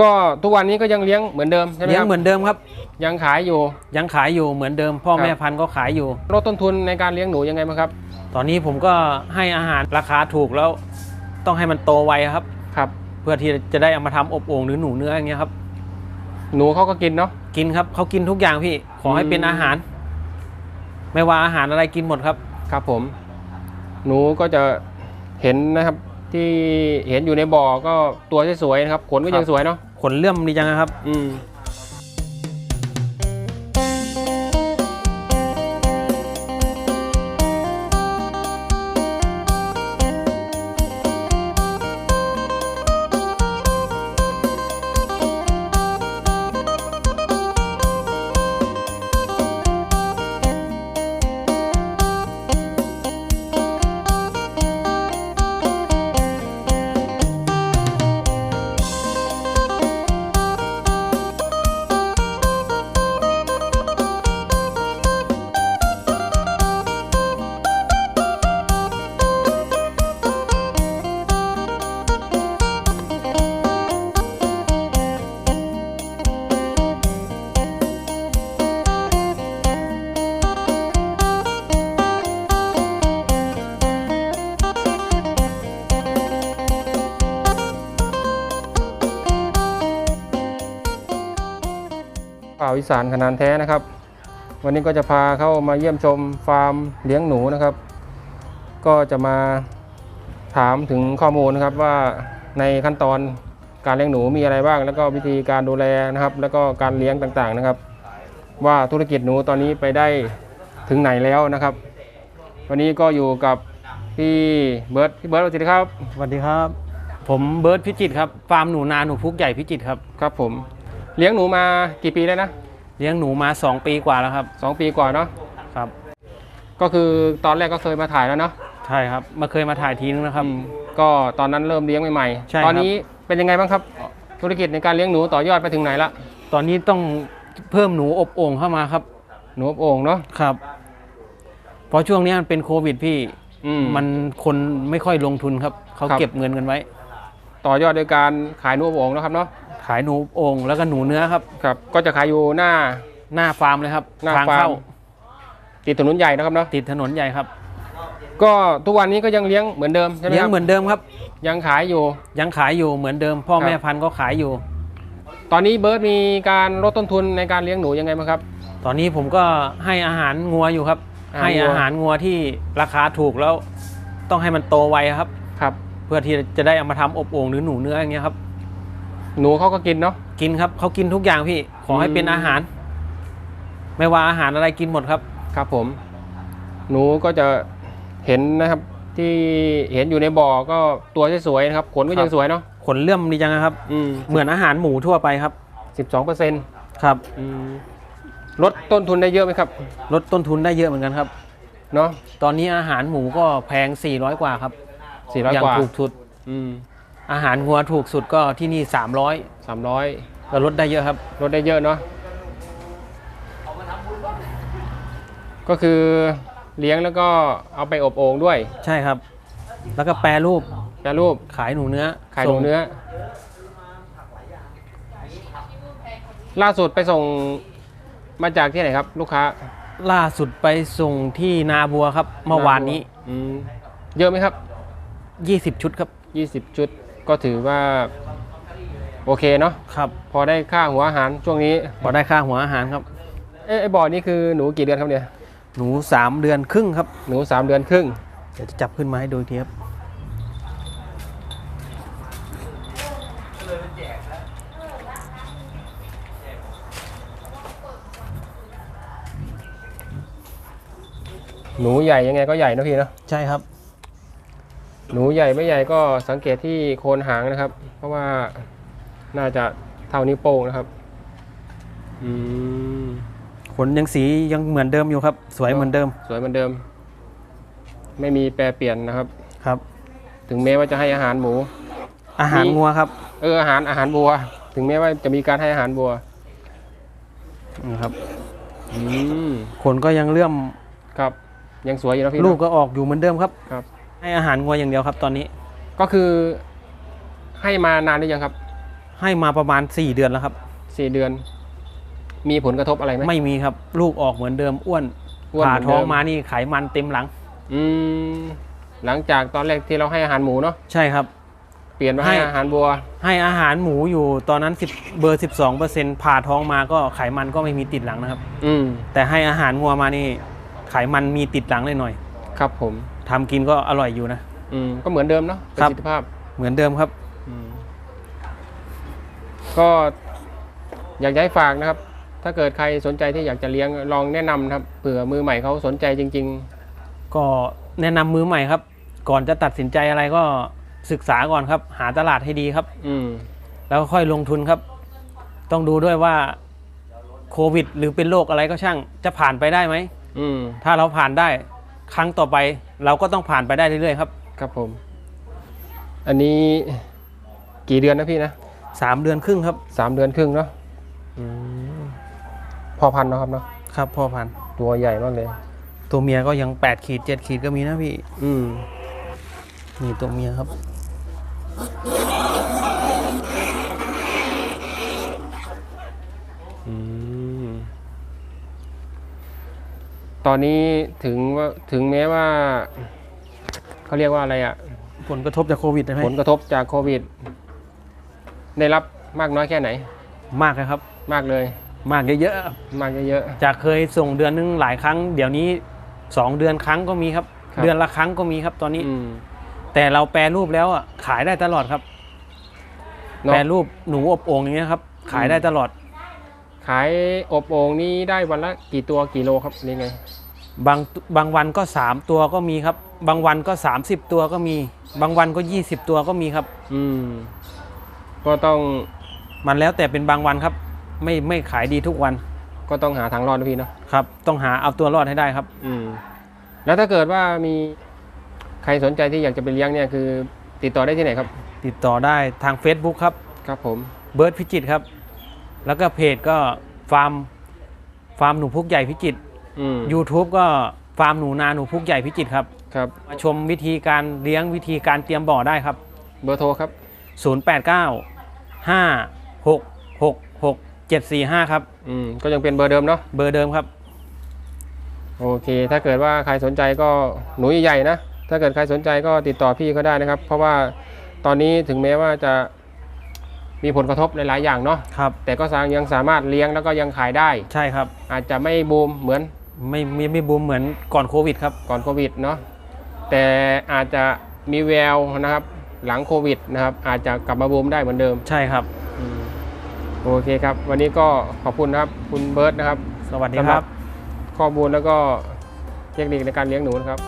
ก็ทุกวันนี้ก็ยังเลี้ยงเหมือนเดิมใช่ไหมเลี้ยคงรับเหมือนเดิมครับ ยังขายอยู่ ยังขายอยู่เหมือนเดิม พ่อครับ แม่พันธุ์ก็ขายอยู่ ลดต้นทุนในการเลี้ยงหนูยังไงบ้างครับตอนนี้ผมก็ให้อาหารราคาถูกแล้ว ต้องให้มันโตไวครับ ครับ เพื่อที่จะได้เอามาทำอบโอ่งหรือหนูเนื้ออย่างเงี้ยครับ หนูเขาก็กินเนาะ กินครับเขากินทุกอย่างพี่ ขอให้เป็นอืม อาหาร ไม่ว่าอาหารอะไรกินหมดครับ ครับผม หนูก็จะเห็นนะครับที่เห็นอยู่ในบ่อก็ตัวสวยๆนะครับขนก็ครัยังบสวยเนาะ ขนเลื่อมดีจังนะครับ อืม ป่าวิสานขนานแท้นะครับ วันนี้ก็จะพาเข้ามาเยี่ยมชมฟาร์มเลี้ยงหนูนะครับ ก็จะมาถามถึงข้อมูลนะครับว่าในขั้นตอนการเลี้ยงหนูมีอะไรบ้าง แล้วก็วิธีการดูแลนะครับ แล้วก็การเลี้ยงต่างๆนะครับ ว่าธุรกิจหนูตอนนี้ไปได้ถึงไหนแล้วนะครับ วันนี้ก็อยู่กับพี่เบิร์ตพี่เบิร์ตสวัสดีครับสวัสดีครับ ผมเบิร์ตพิจิตรครับฟาร์มหนูนาหนูพุกใหญ่พิจิตรครับครับผม เลี้ยงหนูมากี่ปีแล้วนะเลี้ยงหนูมา 2 ปีกว่าแล้วครับ สองปีกว่าเนาะครับ ก็คือตอนแรกก็เคยมาถ่ายแล้วเนาะใช่ครับมาเคยมาถ่ายทีนึงนะครับ อืมก็ตอนนั้นเริ่มเลี้ยงใหม่ใช่ๆครับตอนนี้เป็นยังไงบ้างครับ ธุรกิจในการเลี้ยงหนูต่อยอดไปถึงไหนละตอนนี้ต้องเพิ่มหนูอบโอ่งเข้ามาครับหนูอบโอ่งเนาะครับเพราะช่วงนี้มันเป็นโควิดพี่ อืม มันคนไม่ค่อยลงทุนครับ เขาครับ เก็บเงินกันไว้ ต่อยอดโดยการขายหนูอบโอ่งเนาะครับเนาะ ขายหนูอบโอ่งแล้วก็หนูเนื้อครับ ครับ ก็จะขายอยู่หน้า หน้าฟาร์มเลยครับหน้าทางฟาร์ม เข้าติดถนนใหญ่นะครับเนาะติดถนนใหญ่ครับก็ทุกวันนี้ก็ยังเลี้ยงเหมือนเดิมใช่ไหมเลี้ยคงรับเหมือนเดิมครับ ยังขายอยู่ ยังขายอยู่เหมือนเดิม พ่อครับ แม่พันธุ์ก็ขายอยู่ ตอนนี้เบิร์ตมีการลดต้นทุนในการเลี้ยงหนูยังไงบ้างครับ ตอนนี้ผมก็ให้อาหารงัวอยู่ครับ อาหารให้งัว อาหารงัวที่ราคาถูกแล้ว ต้องให้มันโตไวครับ ครับ เพื่อที่จะได้เอามาทำอบโอ่งหรือหนูเนื้ออย่างเงี้ยครับ หนูเขาก็กินเนาะ กินครับเขากินทุกอย่างพี่ ขอให้เป็นอืมอาหาร ไม่ว่าอาหารอะไรกินหมดครับ ครับผม หนูก็จะเห็นนะครับ ที่เห็นอยู่ในบ่อก็ตัวสวยๆนะครับ ขนก็ครัยับงสวยเนาะขนเลื่อมดีจังนะครับอืมเหมือนอาหารหมูทั่วไปครับสิบสองเปอร์เซ็นต์ครับลดต้นทุนได้เยอะไหมครับลดต้นทุนได้เยอะเหมือนกันครับเนาะตอนนี้อาหารหมูก็แพง400กว่าครับสี่ร้อยย่างกว่าถูกสุด อืม อาหารวัวถูกสุดก็ที่นี่ 300สามร้อยก็ลดได้เยอะครับ ลดได้เยอะเนาะก็คือเลี้ยงแล้วก็เอาไปอบโอ่งด้วย ใช่ครับ แล้วก็แปรรูปแปรรูปขายหนูเนื้อ ขายหนูส่งเนื้อ ล่าสุดไปส่งมาจากที่ไหนครับ ลูกค้า ล่าสุดไปส่งที่นาบัวครับเมื่อวานนี้อืมเยอะไหมครับ 20 ชุดครับ 20 ชุด ก็ถือว่าโอเคเนาะครับ พอได้ค่าหัวอาหารช่วงนี้ พอได้ค่าหัวอาหารครับ เอ๊ะไอ้บ่อนี่คือหนูกี่เดือนครับเนี่ย หนู 3 เดือนครึ่งครับ หนู3เดือนครึ่ง เดี๋ยวจะจับขึ้นมาให้ดูอีกทีครับ หนูใหญ่ยังไงก็ใหญ่นะพี่เนาะ ใช่ครับ หนูใหญ่ไม่ใหญ่ก็สังเกตที่โคนหางนะครับ เพราะว่าน่าจะเท่านิ้วโป้งนะครับ อืมขนยังสียังเหมือนเดิมอยู่ครับ สวยเหมือนเดิม สวยเหมือนเดิม ไม่มีแปรเปลี่ยนนะครับ ครับ ถึงแม้ว่าจะให้อาหารหมู อาหารมีงัวครับ เอออาหารอาหารบัว ถึงแม้ว่าจะมีการให้อาหารบัวนี่ครับอืมขนก็ยังเลื่อมครับ ยังสวยอยู่นะพี่เนอะลูกก็ออกอยู่เหมือนเดิมครับครับ ให้อาหารงัวอย่างเดียวครับตอนนี้ ก็คือให้มานานหรือยังครับ ให้มาประมาณ 4 เดือนแล้วครับสี่เดือน มีผลกระทบอะไรไหมไม่มีครับ ลูกออกเหมือนเดิมอ้วนอ้วนผ่าเหมือนท้องเดิมมานี่ไขมันเต็มหลัง อืมหลังจากตอนแรกที่เราให้อาหารหมูเนาะใช่ครับ เปลี่ยนมาให้ให้อาหารบัว ให้อาหารหมูอยู่ตอนนั้น10เบอร์12เปอร์เซ็นต์ผ่าท้องมาก็ไขมันก็ไม่มีติดหลังนะครับ อืมแต่ให้อาหารงัวมานี่ไขมันมีติดหลังหน่อย ครับผมๆ ทำกินก็อร่อยอยู่นะ อืมก็เหมือนเดิมเนาะประครับสิทธิภาพเหมือนเดิมครับอืมก็อยากจะให้ฝากนะครับ ถ้าเกิดใครสนใจที่อยากจะเลี้ยงลองแนะนำนะครับเผื่อมือใหม่เขาสนใจจริงก็แนะนำมือใหม่ครับ ก่อนจะตัดสินใจอะไรก็ศึกษาก่อนครับ หาตลาดให้ดีครับๆอืมแล้วก็ค่อยลงทุนครับ ต้องดูด้วยว่าโควิด หรือเป็นโรคอะไรก็ช่าง จะผ่านไปได้ไหมอืมถ้าเราผ่านได้ ครั้งต่อไปเราก็ต้องผ่านไปได้เรื่อยๆครับครับผม อันนี้กี่เดือนนะพี่นะสามเดือนครึ่งครับสามเดือนครึ่งเนาะอืมพอพันธุ์เนาะครับเนาะครับพ่อพันธุ์ตัวใหญ่มากเลย ตัวเมียก็ยัง8ขีด7ขีดก็มีนะพี่อืมนี่ตัวเมียครับ ตอนนี้ถึงว่าถึงแม้ว่าเขาเรียกว่าอะไรอะผลกระทบจากโควิดได้ไหมผลกระทบจากโควิด ได้รับมากน้อยแค่ไหน มากนะครับ มากเลย มากเยอะมากเยอะ ๆ จากเคยส่งเดือนนึงหลายครั้ง เดี๋ยวนี้2เดือนครั้งก็มีครับ ครับ เดือนละครั้งก็มีครับตอนๆนี้ อืมแต่เราแปรรูปแล้วอะขายได้ตลอดครับ เนอะ แปรรูปหนูอบโอ่งอย่างเงี้ยครับ ขายได้ตลอด ขายอบโอ่งนี้ได้วันละกี่ตัวกี่โลครับนี่ไง บางบางวันก็ 3 ตัวก็มีครับ บางวันก็ 30 ตัวก็มี บางวันก็ 20 ตัวก็มีครับ อืม ก็ต้องมันแล้วแต่เป็นบางวันครับ ไม่ไม่ขายดีทุกวัน ก็ต้องหาทางรอดนะพี่เนาะครับ ต้องหาเอาตัวรอดให้ได้ครับ อืม แล้วถ้าเกิดว่ามีใครสนใจที่อยากจะไปเลี้ยงเนี่ยคือ ติดต่อได้ที่ไหนครับ ติดต่อได้ทาง Facebook ครับ ครับผม เบิร์ดพิจิตรครับ แล้วก็เพจก็ฟาร์มฟาร์มหนูพุกใหญ่พิจิตร อืม YouTube ก็ฟาร์มหนูนาหนูพุกใหญ่พิจิตรครับครับ มาชมวิธีการเลี้ยงวิธีการเตรียมบ่อได้ครับ เบอร์โทรครับ 089 5 6 6 6 7 4 5 ครับ อืม ก็ยังเป็นเบอร์เดิมเนาะ เบอร์เดิมครับ โอเค ถ้าเกิดว่าใครสนใจก็หนูใหญ่ๆนะ ถ้าเกิดใครสนใจก็ติดต่อพี่เขาได้นะครับ เพราะว่าตอนนี้ถึงแม้ว่าจะ มีผลกระทบหลายๆอย่างเนาะครับ แต่ก็สางยังสามารถเลี้ยงแล้วก็ยังขายได้ ใช่ครับ อาจจะไม่บูมเหมือนไม่ไม่ไม่บูมเหมือนก่อนโควิดครับ ก่อนโควิดเนาะแต่อาจจะมีแววนะครับ หลังโควิดนะครับ อาจจะกลับมาบูมได้เหมือนเดิม ใช่ครับอืมโอเคครับ วันนี้ก็ขอบคุณนะครับ คุณเบิร์ตนะครับสวัสดีสำหครัรับข้อมูลแล้วก็เทคนิคในการเลี้ยงหนูนะครับ